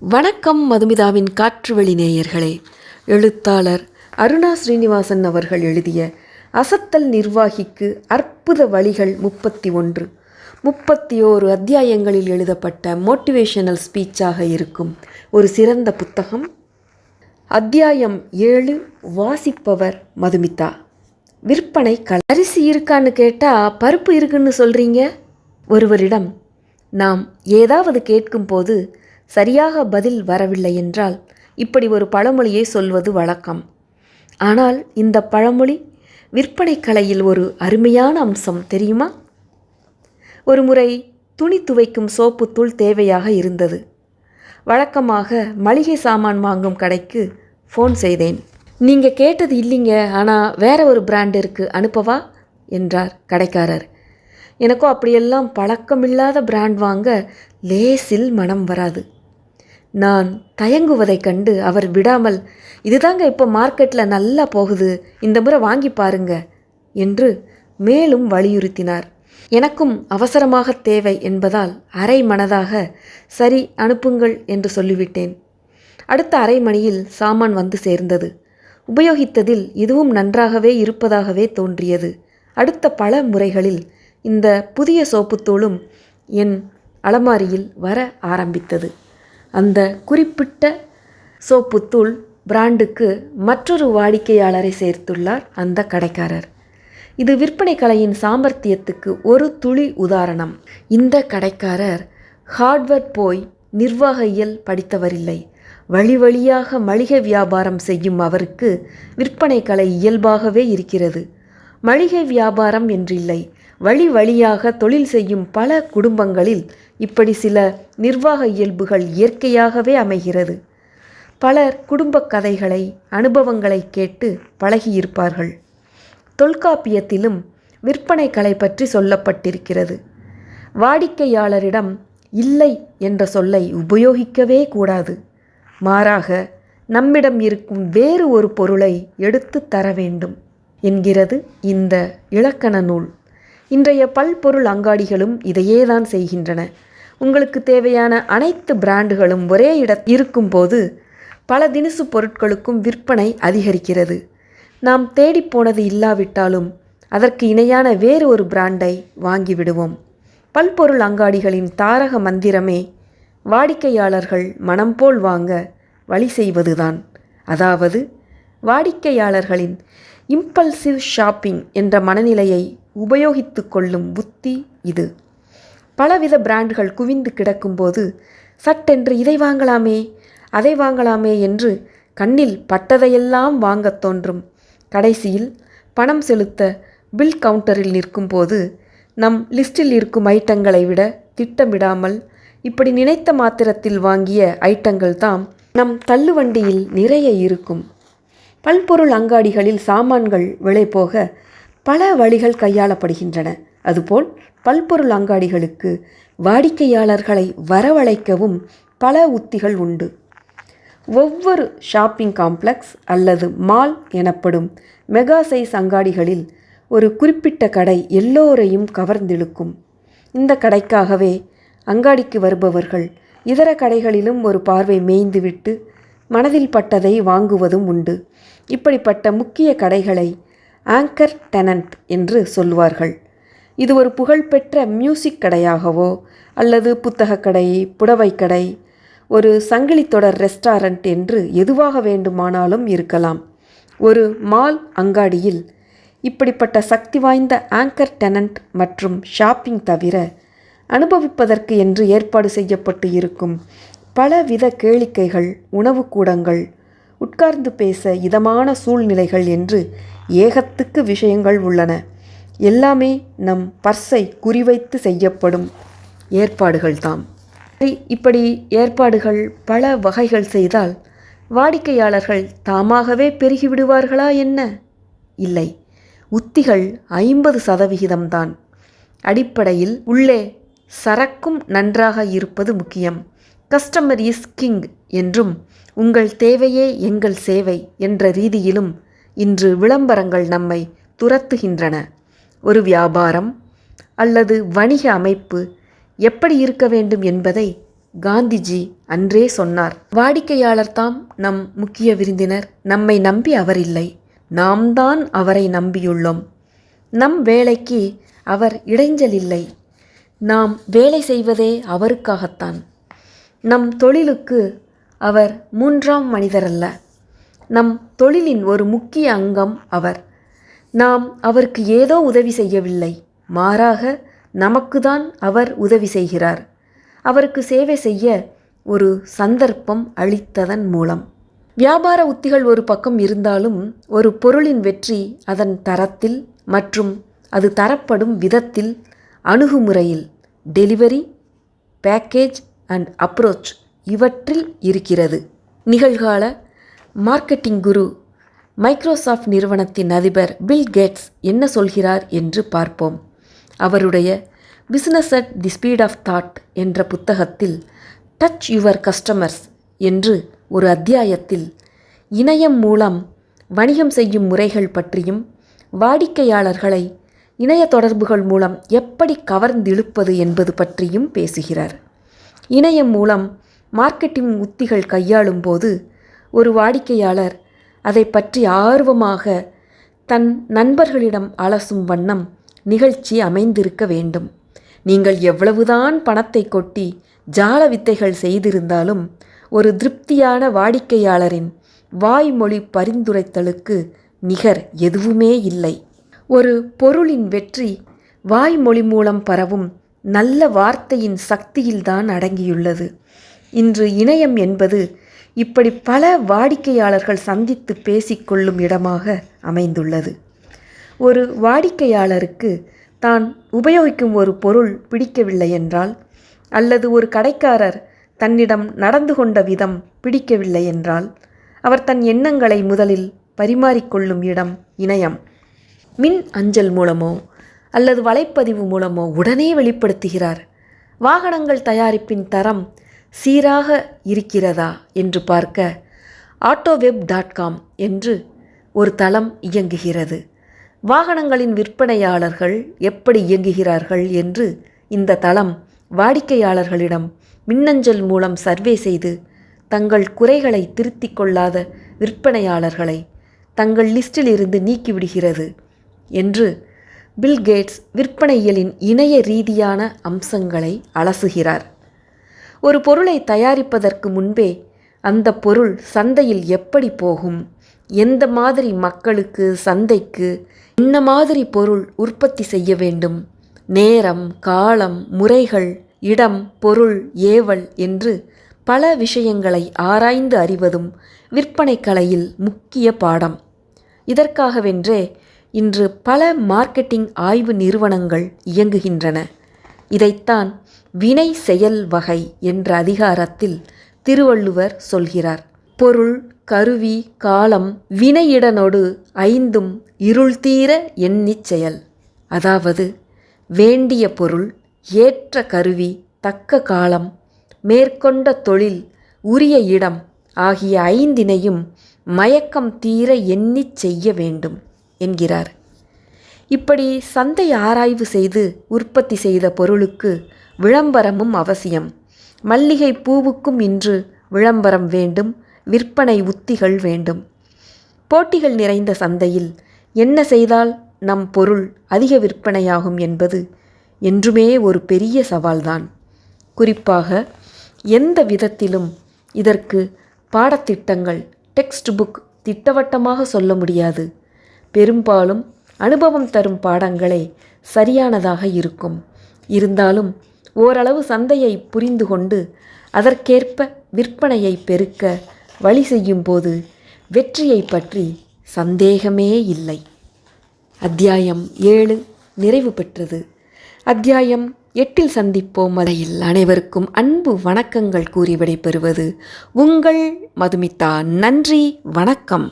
வணக்கம் மதுமிதாவின் காற்றுவெளி நேயர்களே. எழுத்தாளர் அருணா ஸ்ரீனிவாசன் அவர்கள் எழுதிய அசத்தல் நிர்வாகிக்கு அற்புத வழிகள் முப்பத்தி ஒன்று முப்பத்தி ஓரு அத்தியாயங்களில் எழுதப்பட்ட மோட்டிவேஷனல் ஸ்பீச்சாக இருக்கும் ஒரு சிறந்த புத்தகம். அத்தியாயம் ஏழு வாசிப்பவர் மதுமிதா. விற்பனை கல அரிசி இருக்கான்னு கேட்டால் பருப்பு இருக்குன்னு சொல்கிறீங்க ஒருவரிடம் நாம் ஏதாவது கேட்கும்போது சரியாக பதில் வரவில்லை என்றால் இப்படி ஒரு பழமொழியை சொல்வது வழக்கம். ஆனால் இந்த பழமொழி விற்பனை கலையில் ஒரு அருமையான அம்சம் தெரியுமா? ஒரு முறை துணி துவைக்கும் சோப்புத்தூள் தேவையாக இருந்தது. வழக்கமாக மளிகை சாமான் வாங்கும் கடைக்கு ஃபோன் செய்தேன். நீங்கள் கேட்டது இல்லைங்க ஆனால் வேற ஒரு பிராண்டிற்கு அனுப்பவா? என்றார் கடைக்காரர். எனக்கோ அப்படியெல்லாம் பழக்கமில்லாத பிராண்ட் வாங்க லேசில் மனம் வராது. நான் தயங்குவதைக் கண்டு அவர் விடாமல் இதுதாங்க இப்போ மார்க்கெட்டில் நல்லா போகுது இந்த முறை வாங்கி பாருங்க என்று மேலும் வலியுறுத்தினார். எனக்கும் அவசரமாக தேவை என்பதால் அரை மனதாக சரி அனுப்புங்கள் என்று சொல்லிவிட்டேன். அடுத்த அரை மணியில் சாமான் வந்து சேர்ந்தது. உபயோகித்ததில் இதுவும் நன்றாகவே இருப்பதாகவே தோன்றியது. அடுத்த பல முறைகளில் இந்த புதிய சோப்புத்தூளும் என் அலமாரியில் வர ஆரம்பித்தது. அந்த குறிப்பிட்ட சோப்புத்தூள் பிராண்டுக்கு மற்றொரு வாடிக்கையாளரை சேர்த்துள்ளார் அந்த கடைக்காரர். இது விற்பனை கலையின் சாமர்த்தியத்துக்கு ஒரு துளி உதாரணம். இந்த கடைக்காரர் ஹார்ட்வேர் போய் நிர்வாக இயல் படித்தவரில்லை. வழி வழியாக மளிகை வியாபாரம் செய்யும் அவருக்கு விற்பனை கலை இயல்பாகவே இருக்கிறது. மளிகை வியாபாரம் என்றில்லை. வழி வழியாக தொழில் செய்யும் பல குடும்பங்களில் இப்படி சில நிர்வாக இயல்புகள் இயற்கையாகவே அமைகிறது. பலர் குடும்பக் கதைகளை அனுபவங்களை கேட்டு பழகியிருப்பார்கள். தொல்காப்பியத்திலும் விற்பனை கலை பற்றி சொல்லப்பட்டிருக்கிறது. வாடிக்கையாளரிடம் இல்லை என்ற சொல்லை உபயோகிக்கவே கூடாது. மாறாக நம்மிடம் இருக்கும் வேறு ஒரு பொருளை எடுத்து தர வேண்டும் என்கிறது இந்த இலக்கண நூல். இன்றைய பல்பொருள் அங்காடிகளும் இதையே தான் செய்கின்றன. உங்களுக்கு தேவையான அனைத்து பிராண்டுகளும் ஒரே இட இருக்கும்போது பல தினசு பொருட்களுக்கும் விற்பனை அதிகரிக்கிறது. நாம் தேடிப்போனது இல்லாவிட்டாலும் அதற்கு இணையான வேறு ஒரு பிராண்டை வாங்கிவிடுவோம். பல்பொருள் அங்காடிகளின் தாரக மந்திரமே வாடிக்கையாளர்கள் மனம் போல் வாங்க வழி செய்வதுதான். அதாவது வாடிக்கையாளர்களின் இம்பல்சிவ் ஷாப்பிங் என்ற மனநிலையை உபயோகித்து கொள்ளும் புத்தி இது. பலவித பிராண்டுகள் குவிந்து கிடக்கும்போது சட்டென்று இதை வாங்கலாமே அதை வாங்கலாமே என்று கண்ணில் பட்டதையெல்லாம் வாங்கத் தோன்றும். கடைசியில் பணம் செலுத்த பில் கவுண்டரில் நிற்கும்போது நம் லிஸ்டில் இருக்கும் ஐட்டங்களை விட திட்டமிடாமல் இப்படி நினைத்த மாத்திரத்தில் வாங்கிய ஐட்டங்கள் தாம் நம் தள்ளுவண்டியில் நிறைய இருக்கும். பல்பொருள் அங்காடிகளில் சாமான்கள் விலை போக பல வழிகள் கையாளப்படுகின்றன. அதுபோல் பல்பொருள் அங்காடிகளுக்கு வாடிக்கையாளர்களை வரவழைக்கவும் பல உத்திகள் உண்டு. ஒவ்வொரு ஷாப்பிங் காம்ப்ளெக்ஸ் அல்லது மால் எனப்படும் மெகா சைஸ் அங்காடிகளில் ஒரு குறிப்பிட்ட கடை எல்லோரையும் கவர்ந்திழுக்கும். இந்த கடைக்காகவே அங்காடிக்கு வருபவர்கள் இதர கடைகளிலும் ஒரு பார்வை மேய்ந்துவிட்டு மனதில் பட்டதை வாங்குவதும் உண்டு. இப்படிப்பட்ட முக்கிய கடைகளை ஆங்கர் டெனன்ட் என்று சொல்வார்கள். இது ஒரு புகழ்பெற்ற மியூசிக் கடையாகவோ அல்லது புத்தகக் கடை புடவைக் கடை ஒரு சங்கிலி தொடர் ரெஸ்டாரண்ட் என்று எதுவாக வேண்டுமானாலும் இருக்கலாம். ஒரு மால் அங்காடியில் இப்படிப்பட்ட சக்தி வாய்ந்த ஆங்கர் டெனண்ட் மற்றும் ஷாப்பிங் தவிர அனுபவிப்பதற்கு என்று ஏற்பாடு செய்யப்பட்டு இருக்கும் பலவித கேளிக்கைகள் உணவு கூடங்கள் உட்கார்ந்து பேச இதமான சூழ்நிலைகள் என்று ஏகத்துக்கு விஷயங்கள் உள்ளன. எல்லாமே நம் பர்ஸை குறிவைத்து செய்யப்படும் ஏற்பாடுகள்தாம். தாம் இப்படி ஏற்பாடுகள் பல வகைகள் செய்தால் வாடிக்கையாளர்கள் தாமாகவே பெருகிவிடுவார்களா என்ன? இல்லை. உத்திகள் ஐம்பது சதவிகிதம்தான். அடிப்படையில் உள்ளே சரக்கும் நன்றாக இருப்பது முக்கியம். கஸ்டமர் இஸ் கிங் என்றும் உங்கள் தேவையே எங்கள் சேவை என்ற ரீதியிலும் இன்று விளம்பரங்கள் நம்மை துரத்துகின்றன. ஒரு வியாபாரம் அல்லது வணிக அமைப்பு எப்படி இருக்க வேண்டும் என்பதை காந்திஜி அன்றே சொன்னார். வாடிக்கையாளர் தாம் நம் முக்கிய விருந்தினர். நம்மை நம்பி அவர் இல்லை. நாம் தான் அவரை நம்பியுள்ளோம். நம் வேலைக்கு அவர் இடைஞ்சல் இல்லை. நாம் வேலை செய்வதே அவருக்காகத்தான். நம் தொழிலுக்கு அவர் மூன்றாம் மனிதரல்ல. நம் தொழிலின் ஒரு முக்கிய அங்கம் அவர். நாம் அவருக்கு ஏதோ உதவி செய்யவில்லை. மாறாக நமக்குதான் அவர் உதவி செய்கிறார். அவருக்கு சேவை செய்ய ஒரு சந்தர்ப்பம் அளித்ததன் மூலம். வியாபார உத்திகள் ஒரு பக்கம் இருந்தாலும் ஒரு பொருளின் வெற்றி அதன் தரத்தில் மற்றும் அது தரப்படும் விதத்தில் அணுகுமுறையில். டெலிவரி பேக்கேஜ் அண்ட் அப்ரோச் இவற்றில் இருக்கிறது. நிகழ்கால மார்க்கெட்டிங் குரு மைக்ரோசாஃப்ட் நிறுவனத்தின் அதிபர் பில் கேட்ஸ் என்ன சொல்கிறார் என்று பார்ப்போம். அவருடைய business at the speed of thought என்ற புத்தகத்தில் டச் யுவர் கஸ்டமர்ஸ் என்று ஒரு அத்தியாயத்தில் இணையம் மூலம் வணிகம் செய்யும் முறைகள் பற்றியும் வாடிக்கையாளர்களை இணைய தொடர்புகள் மூலம் எப்படி கவர்ந்திழுப்பது என்பது பற்றியும் பேசுகிறார். இணையம் மூலம் மார்க்கெட்டிங் உத்திகள் கையாளும் போது ஒரு வாடிக்கையாளர் அதை பற்றி ஆர்வமாக தன் நண்பர்களிடம் அலசும் வண்ணம் நிகழ்ச்சி அமைந்திருக்க வேண்டும். நீங்கள் எவ்வளவுதான் பணத்தை கொட்டி ஜால வித்தைகள் செய்திருந்தாலும் ஒரு திருப்தியான வாடிக்கையாளரின் வாய்மொழி பரிந்துரைத்தலுக்கு நிகர் எதுவுமே இல்லை. ஒரு பொருளின் வெற்றி வாய்மொழி மூலம் பரவும் நல்ல வார்த்தையின் சக்தியில்தான் அடங்கியுள்ளது. இன்று இணையம் என்பது இப்படி பல வாடிக்கையாளர்கள் சந்தித்து பேசிக்கொள்ளும் இடமாக அமைந்துள்ளது. ஒரு வாடிக்கையாளருக்கு தான் உபயோகிக்கும் ஒரு பொருள் பிடிக்கவில்லை என்றால் அல்லது ஒரு கடைக்காரர் தன்னிடம் நடந்து கொண்ட விதம் பிடிக்கவில்லை என்றால் அவர் தன் எண்ணங்களை முதலில் பரிமாறிக்கொள்ளும் இடம் இணையம். மின் அஞ்சல் மூலமோ அல்லது வலைப்பதிவு மூலமோ உடனே வெளிப்படுத்துகிறார். வாகனங்கள் தயாரிப்பின் தரம் சீராக இருக்கிறதா என்று பார்க்க ஆட்டோவெப் டாட் காம் என்று ஒரு தளம் இயங்குகிறது. வாகனங்களின் விற்பனையாளர்கள் எப்படி இயங்குகிறார்கள் என்று இந்த தளம் வாடிக்கையாளர்களிடம் மின்னஞ்சல் மூலம் சர்வே செய்து தங்கள் குறைகளை திருத்திக் கொள்ளாத விற்பனையாளர்களை தங்கள் லிஸ்டிலிருந்து நீக்கிவிடுகிறது என்று பில்கேட்ஸ் விற்பனையலின் விற்பனையியலின் இணைய ரீதியான அம்சங்களை அலசுகிறார். ஒரு பொருளை தயாரிப்பதற்கு முன்பே அந்த பொருள் சந்தையில் எப்படி போகும்? எந்த மாதிரி மக்களுக்கு சந்தைக்கு என்ன மாதிரி பொருள் உற்பத்தி செய்ய வேண்டும்? நேரம் காலம் முறைகள் இடம் பொருள் ஏவல் என்று பல விஷயங்களை ஆராய்ந்து அறிவதும் விற்பனை கலையில் முக்கிய பாடம். இதற்காகவென்றே இன்று பல மார்க்கெட்டிங் ஆய்வு நிறுவனங்கள் இயங்குகின்றன. இதைத்தான் வினை செயல் வகை என்ற அதிகாரத்தில் திருவள்ளுவர் சொல்கிறார். பொருள் கருவி காலம் வினையிடனொடு ஐந்தும் இருள் தீர எண்ணிச் செயல். அதாவது வேண்டிய பொருள் ஏற்ற கருவி தக்க காலம் மேற்கொண்ட தொழில் உரிய இடம் ஆகிய ஐந்தினையும் மயக்கம் தீர எண்ணிச் செய்ய வேண்டும் என்கிறார். இப்படி சந்தை ஆராய்வு செய்து உற்பத்தி செய்த பொருளுக்கு விளம்பரமும் அவசியம். மல்லிகை பூவுக்கும் இன்று விளம்பரம் வேண்டும் விற்பனை உத்திகள் வேண்டும். போட்டிகள் நிறைந்த சந்தையில் என்ன செய்தால் நம் பொருள் அதிக விற்பனையாகும் என்பது என்றுமே ஒரு பெரிய சவால்தான். குறிப்பாக எந்த விதத்திலும் இதற்கு பாடத்திட்டங்கள் டெக்ஸ்ட் புக் திட்டவட்டமாக சொல்ல முடியாது. பெரும்பாலும் அனுபவம் தரும் பாடங்களே சரியானதாக இருக்கும். இருந்தாலும் ஓரளவு சந்தையை புரிந்து கொண்டு அதற்கேற்ப விற்பனையை பெருக்க வழி செய்யும் போது வெற்றியை பற்றி சந்தேகமே இல்லை. அத்தியாயம் ஏழு நிறைவு பெற்றது. அத்தியாயம் எட்டில் சந்திப்போம். வரையில் அனைவருக்கும் அன்பு வணக்கங்கள் கூறி விடைபெறுவது உங்கள் மதுமிதா. நன்றி வணக்கம்.